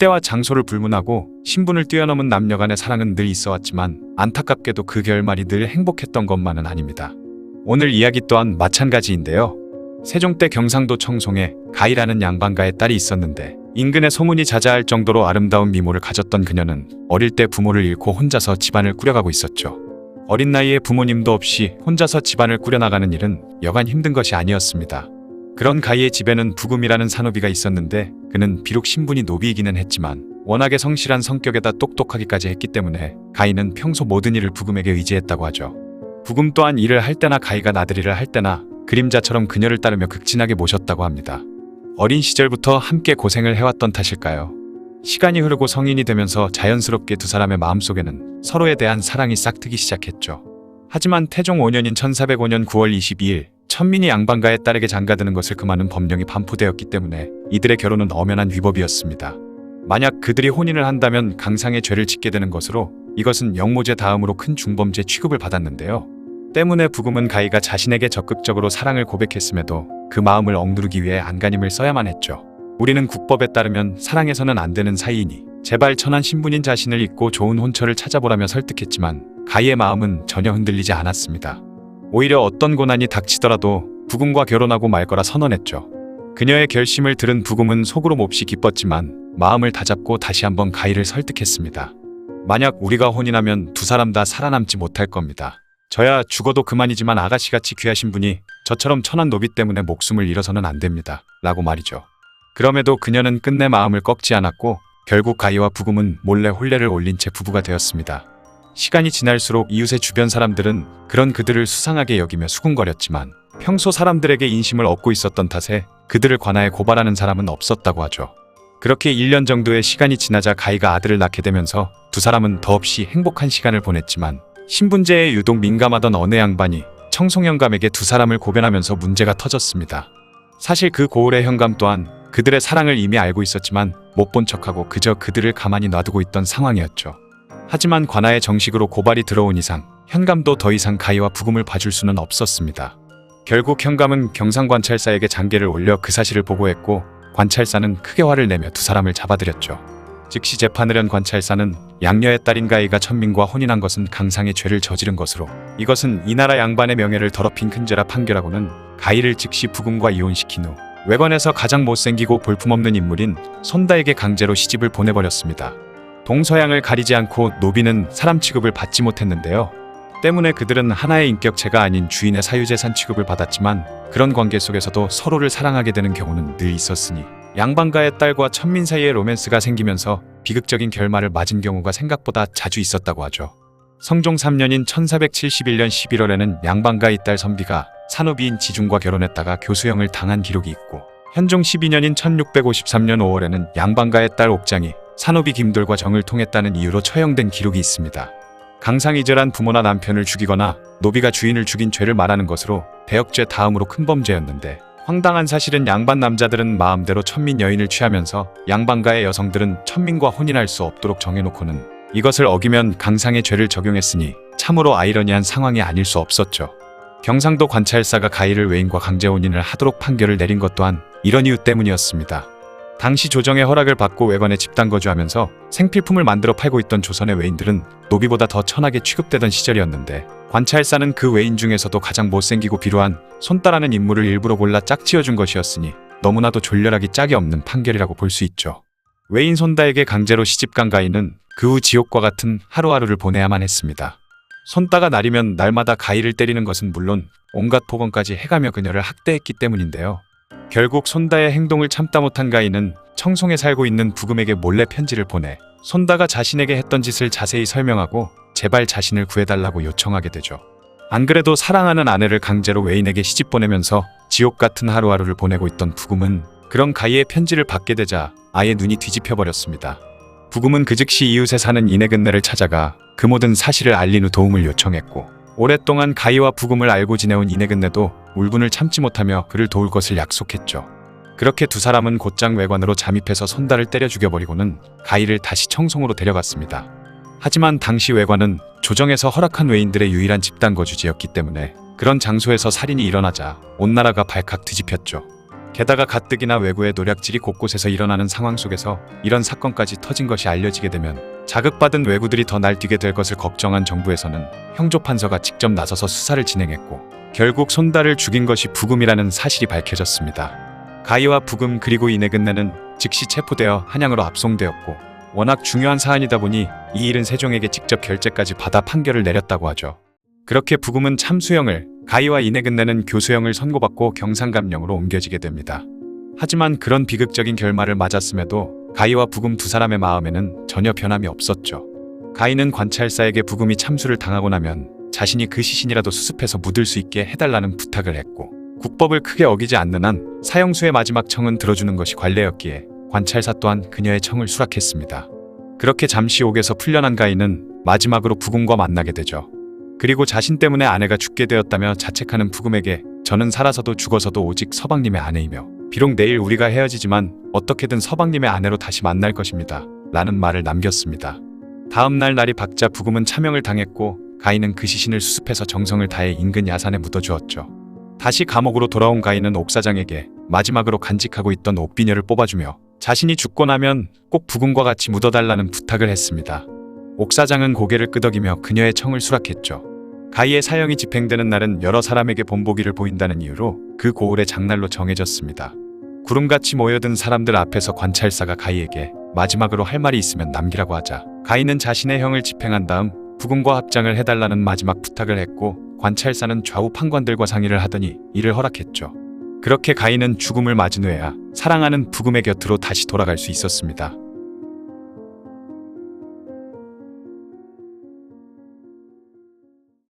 시대와 장소를 불문하고 신분을 뛰어넘은 남녀 간의 사랑은 늘 있어 왔지만 안타깝게도 그 결말이 늘 행복했던 것만은 아닙니다. 오늘 이야기 또한 마찬가지인데요. 세종 때 경상도 청송에 가희라는 양반가의 딸이 있었는데 인근에 소문이 자자할 정도로 아름다운 미모를 가졌던 그녀는 어릴 때 부모를 잃고 혼자서 집안을 꾸려가고 있었죠. 어린 나이에 부모님도 없이 혼자서 집안을 꾸려나가는 일은 여간 힘든 것이 아니었습니다. 그런 가희의 집에는 부금이라는 산호비가 있었는데 그는 비록 신분이 노비이기는 했지만 워낙에 성실한 성격에다 똑똑하기까지 했기 때문에 가희는 평소 모든 일을 부금에게 의지했다고 하죠. 부금 또한 일을 할 때나 가희가 나들이를 할 때나 그림자처럼 그녀를 따르며 극진하게 모셨다고 합니다. 어린 시절부터 함께 고생을 해왔던 탓일까요? 시간이 흐르고 성인이 되면서 자연스럽게 두 사람의 마음속에는 서로에 대한 사랑이 싹트기 시작했죠. 하지만 태종 5년인 1405년 9월 22일 천민이 양반가의 딸에게 장가드는 것을 금하는 법령이 반포되었기 때문에 이들의 결혼은 엄연한 위법이었습니다. 만약 그들이 혼인을 한다면 강상의 죄를 짓게 되는 것으로 이것은 영모죄 다음으로 큰 중범죄 취급을 받았는데요. 때문에 부금은 가희가 자신에게 적극적으로 사랑을 고백했음에도 그 마음을 억누르기 위해 안간힘을 써야만 했죠. 우리는 국법에 따르면 사랑해서는 안 되는 사이이니 제발 천한 신분인 자신을 잊고 좋은 혼처를 찾아보라며 설득했지만 가희의 마음은 전혀 흔들리지 않았습니다. 오히려 어떤 고난이 닥치더라도 부금과 결혼하고 말 거라 선언했죠. 그녀의 결심을 들은 부금은 속으로 몹시 기뻤지만 마음을 다잡고 다시 한번 가희를 설득했습니다. 만약 우리가 혼인하면 두 사람 다 살아남지 못할 겁니다. 저야 죽어도 그만이지만 아가씨같이 귀하신 분이 저처럼 천한 노비 때문에 목숨을 잃어서는 안 됩니다. 라고 말이죠. 그럼에도 그녀는 끝내 마음을 꺾지 않았고 결국 가희와 부금은 몰래 혼례를 올린 채 부부가 되었습니다. 시간이 지날수록 이웃의 주변 사람들은 그런 그들을 수상하게 여기며 수군거렸지만 평소 사람들에게 인심을 얻고 있었던 탓에 그들을 관하에 고발하는 사람은 없었다고 하죠. 그렇게 1년 정도의 시간이 지나자 가희가 아들을 낳게 되면서 두 사람은 더없이 행복한 시간을 보냈지만 신분제에 유독 민감하던 어느 양반이 청송영감에게 두 사람을 고변하면서 문제가 터졌습니다. 사실 그 고을의 현감 또한 그들의 사랑을 이미 알고 있었지만 못 본 척하고 그저 그들을 가만히 놔두고 있던 상황이었죠. 하지만 관아에 정식으로 고발이 들어온 이상 현감도 더 이상 가희와 부금을 봐줄 수는 없었습니다. 결국 현감은 경상관찰사에게 장계를 올려 그 사실을 보고했고 관찰사는 크게 화를 내며 두 사람을 잡아들였죠. 즉시 재판을 한 관찰사는 양녀의 딸인 가희가 천민과 혼인한 것은 강상의 죄를 저지른 것으로 이것은 이 나라 양반의 명예를 더럽힌 큰 죄라 판결하고는 가희를 즉시 부금과 이혼시킨 후 외관에서 가장 못생기고 볼품없는 인물인 손다에게 강제로 시집을 보내버렸습니다. 동서양을 가리지 않고 노비는 사람 취급을 받지 못했는데요. 때문에 그들은 하나의 인격체가 아닌 주인의 사유재산 취급을 받았지만 그런 관계 속에서도 서로를 사랑하게 되는 경우는 늘 있었으니 양반가의 딸과 천민 사이에 로맨스가 생기면서 비극적인 결말을 맞은 경우가 생각보다 자주 있었다고 하죠. 성종 3년인 1471년 11월에는 양반가의 딸 선비가 산후비인 지중과 결혼했다가 교수형을 당한 기록이 있고 현종 12년인 1653년 5월에는 양반가의 딸 옥장이 산후비 김돌과 정을 통했다는 이유로 처형된 기록이 있습니다. 강상이절한 부모나 남편을 죽이거나 노비가 주인을 죽인 죄를 말하는 것으로 대역죄 다음으로 큰 범죄였는데 황당한 사실은 양반 남자들은 마음대로 천민 여인을 취하면서 양반가의 여성들은 천민과 혼인할 수 없도록 정해놓고는 이것을 어기면 강상의 죄를 적용했으니 참으로 아이러니한 상황이 아닐 수 없었죠. 경상도 관찰사가 가희를 외인과 강제 혼인을 하도록 판결을 내린 것 또한 이런 이유 때문이었습니다. 당시 조정의 허락을 받고 외관에 집단 거주하면서 생필품을 만들어 팔고 있던 조선의 외인들은 노비보다 더 천하게 취급되던 시절이었는데 관찰사는 그 외인 중에서도 가장 못생기고 비루한 손따라는 인물을 일부러 골라 짝지어준 것이었으니 너무나도 졸렬하기 짝이 없는 판결이라고 볼 수 있죠. 외인 손다에게 강제로 시집간 가인은 그 후 지옥과 같은 하루하루를 보내야만 했습니다. 손따가 날이면 날마다 가희를 때리는 것은 물론 온갖 폭언까지 해가며 그녀를 학대했기 때문인데요. 결국 손다의 행동을 참다 못한 가인은 청송에 살고 있는 부금에게 몰래 편지를 보내 손다가 자신에게 했던 짓을 자세히 설명하고 제발 자신을 구해달라고 요청하게 되죠. 안 그래도 사랑하는 아내를 강제로 외인에게 시집 보내면서 지옥 같은 하루하루를 보내고 있던 부금은 그런 가희의 편지를 받게 되자 아예 눈이 뒤집혀 버렸습니다. 부금은 그 즉시 이웃에 사는 이내근네를 찾아가 그 모든 사실을 알린 후 도움을 요청했고 오랫동안 가희와 부금을 알고 지내온 이내근네도 울분을 참지 못하며 그를 도울 것을 약속했죠. 그렇게 두 사람은 곧장 외관으로 잠입해서 손다를 때려 죽여버리고는 가희를 다시 청송으로 데려갔습니다. 하지만 당시 외관은 조정에서 허락한 외인들의 유일한 집단 거주지였기 때문에 그런 장소에서 살인이 일어나자 온 나라가 발칵 뒤집혔죠. 게다가 가뜩이나 외구의 노략질이 곳곳에서 일어나는 상황 속에서 이런 사건까지 터진 것이 알려지게 되면 자극받은 외구들이 더 날뛰게 될 것을 걱정한 정부에서는 형조 판서가 직접 나서서 수사를 진행했고 결국 손달을 죽인 것이 부금이라는 사실이 밝혀졌습니다. 가이와 부금 그리고 이내 근내는 즉시 체포되어 한양으로 압송되었고 워낙 중요한 사안이다 보니 이 일은 세종에게 직접 결재까지 받아 판결을 내렸다고 하죠. 그렇게 부금은 참수형을 가이와 이내 근내는 교수형을 선고받고 경상감령으로 옮겨지게 됩니다. 하지만 그런 비극적인 결말을 맞았음에도 가이와 부금 두 사람의 마음에는 전혀 변함이 없었죠. 가이는 관찰사에게 부금이 참수를 당하고 나면 자신이 그 시신이라도 수습해서 묻을 수 있게 해달라는 부탁을 했고 국법을 크게 어기지 않는 한 사형수의 마지막 청은 들어주는 것이 관례였기에 관찰사 또한 그녀의 청을 수락했습니다. 그렇게 잠시 옥에서 풀려난 가인은 마지막으로 부금과 만나게 되죠. 그리고 자신 때문에 아내가 죽게 되었다며 자책하는 부금에게 저는 살아서도 죽어서도 오직 서방님의 아내이며 비록 내일 우리가 헤어지지만 어떻게든 서방님의 아내로 다시 만날 것입니다. 라는 말을 남겼습니다. 다음 날 날이 밝자 부금은 차명을 당했고 가인은 그 시신을 수습해서 정성을 다해 인근 야산에 묻어주었죠. 다시 감옥으로 돌아온 가인은 옥사장에게 마지막으로 간직하고 있던 옥비녀를 뽑아주며 자신이 죽고 나면 꼭 부금과 같이 묻어달라는 부탁을 했습니다. 옥사장은 고개를 끄덕이며 그녀의 청을 수락했죠. 가이의 사형이 집행되는 날은 여러 사람에게 본보기를 보인다는 이유로 그 고을의 장날로 정해졌습니다. 구름같이 모여든 사람들 앞에서 관찰사가 가이에게 마지막으로 할 말이 있으면 남기라고 하자 가이는 자신의 형을 집행한 다음 부금과 합장을 해달라는 마지막 부탁을 했고 관찰사는 좌우 판관들과 상의를 하더니 이를 허락했죠. 그렇게 가인은 죽음을 맞은 후에야 사랑하는 부금의 곁으로 다시 돌아갈 수 있었습니다.